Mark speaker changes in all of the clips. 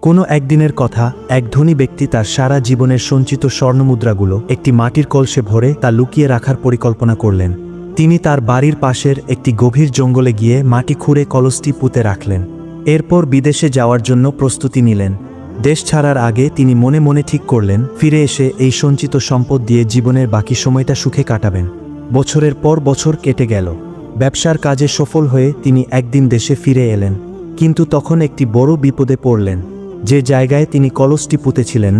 Speaker 1: কোনো একদিনের কথা, এক ধনী ব্যক্তি তার সারা জীবনের সঞ্চিত স্বর্ণমুদ্রাগুলো একটি মাটির কলসে ভরে তা লুকিয়ে রাখার পরিকল্পনা করলেন। তিনি তার বাড়ির পাশের একটি গভীর জঙ্গলে গিয়ে মাটি খুঁড়ে কলসটি পুঁতে রাখলেন। এরপর বিদেশে যাওয়ার জন্য প্রস্তুতি নিলেন। দেশ ছাড়ার আগে তিনি মনে মনে ঠিক করলেন, ফিরে এসে এই সঞ্চিত সম্পদ দিয়ে জীবনের বাকি সময়টা সুখে কাটাবেন। বছরের পর বছর কেটে গেল। ব্যবসার কাজে সফল হয়ে তিনি একদিন দেশে ফিরে এলেন। কিন্তু তখন একটি বড় বিপদে পড়লেন। যে জায়গায় তিনি কলসটি পুঁতেছিলেন,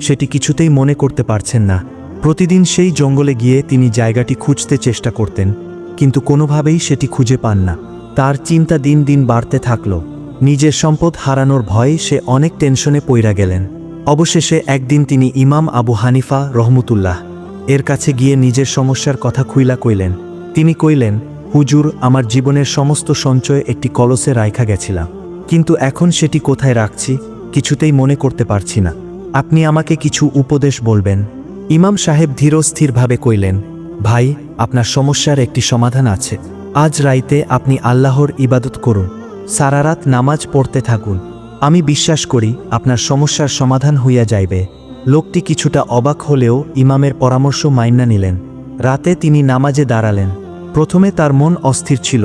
Speaker 1: সেটি কিছুতেই মনে করতে পারছেন না। প্রতিদিন সেই জঙ্গলে গিয়ে তিনি জায়গাটি খুঁজতে চেষ্টা করতেন, কিন্তু কোনোভাবেই সেটি খুঁজে পান না। তার চিন্তা দিন দিন বাড়তে থাকল। নিজের সম্পদ হারানোর ভয়ে সে অনেক টেনশনে পইরা গেলেন। অবশেষে একদিন তিনি ইমাম আবু হানিফা রহমতুল্লাহ এর কাছে গিয়ে নিজের সমস্যার কথা খুইলা কইলেন। তিনি কইলেন, হুজুর, আমার জীবনের সমস্ত সঞ্চয় একটি কলসে রাইখা গেছিলাম। কিন্তু এখন সেটি কোথায় রাখছি? কিছুতেই মনে করতে পারছি না। আপনি আমাকে কিছু উপদেশ বলবেন। ইমাম সাহেব ধীরস্থিরভাবে কইলেন, ভাই, আপনার সমস্যার একটি সমাধান আছে। আজ রাইতে আপনি আল্লাহর ইবাদত করুন। সারারাত নামাজ পড়তে থাকুন। আমি বিশ্বাস করি আপনার সমস্যার সমাধান হইয়া যাইবে। লোকটি কিছুটা অবাক হলেও ইমামের পরামর্শ মাইন্না নিলেন। রাতে তিনি নামাজে দাঁড়ালেন। প্রথমে তার মন অস্থির ছিল,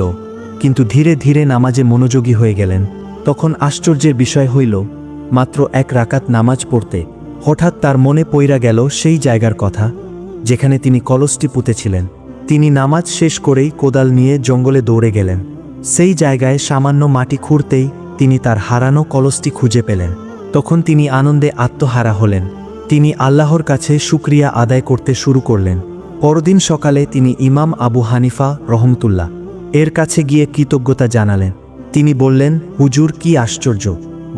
Speaker 1: কিন্তু ধীরে ধীরে নামাজে মনোযোগী হয়ে গেলেন। তখন আশ্চর্যের বিষয় হইল মাত্র এক রাকাত নামাজ পড়তে হঠাৎ তার মনে পইরা গেল সেই জায়গার কথা, যেখানে তিনি কলসটি পুঁতেছিলেন। তিনি নামাজ শেষ করেই কোদাল নিয়ে জঙ্গলে দৌড়ে গেলেন। সেই জায়গায় সামান্য মাটি খুঁড়তেই তিনি তার হারানো কলসটি খুঁজে পেলেন। তখন তিনি আনন্দে আত্মহারা হলেন। তিনি আল্লাহর কাছে শুক্রিয়া আদায় করতে শুরু করলেন। পরদিন সকালে তিনি ইমাম আবু হানিফা রহমতুল্লাহ এর কাছে গিয়ে কৃতজ্ঞতা জানালেন। তিনি বললেন, হুজুর, কি আশ্চর্য!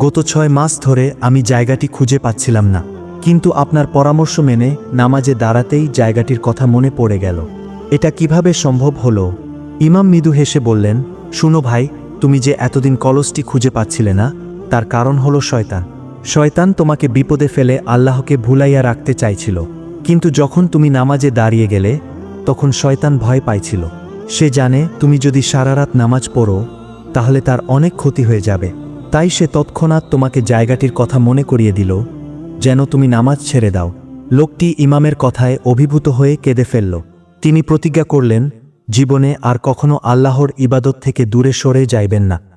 Speaker 1: গত ছয় মাস ধরে আমি জায়গাটি খুঁজে পাচ্ছিলাম না। কিন্তু আপনার পরামর্শ মেনে নামাজে দাঁড়াতেই জায়গাটির কথা মনে পড়ে গেল। এটা কীভাবে সম্ভব হলো? ইমাম মৃদু হেসে বললেন, শুনো ভাই, তুমি যে এতদিন কলসটি খুঁজে পাচ্ছিলে না, তার কারণ হলো শয়তান। শয়তান তোমাকে বিপদে ফেলে আল্লাহকে ভুলাইয়া রাখতে চাইছিল। কিন্তু যখন তুমি নামাজে দাঁড়িয়ে গেলে, তখন শয়তান ভয় পাইছিল। সে জানে, তুমি যদি সারারাত নামাজ পড়ো, তাহলে তার অনেক ক্ষতি হয়ে যাবে। তাই সে তৎক্ষণাৎ তোমাকে জায়গাটির কথা মনে করিয়ে দিল, যেন তুমি নামাজ ছেড়ে দাও। লোকটি ইমামের কথায় অভিভূত হয়ে কেঁদে ফেলল। তিনি প্রতিজ্ঞা করলেন, জীবনে আর কখনো আল্লাহর ইবাদত থেকে দূরে সরে যাইবেন না।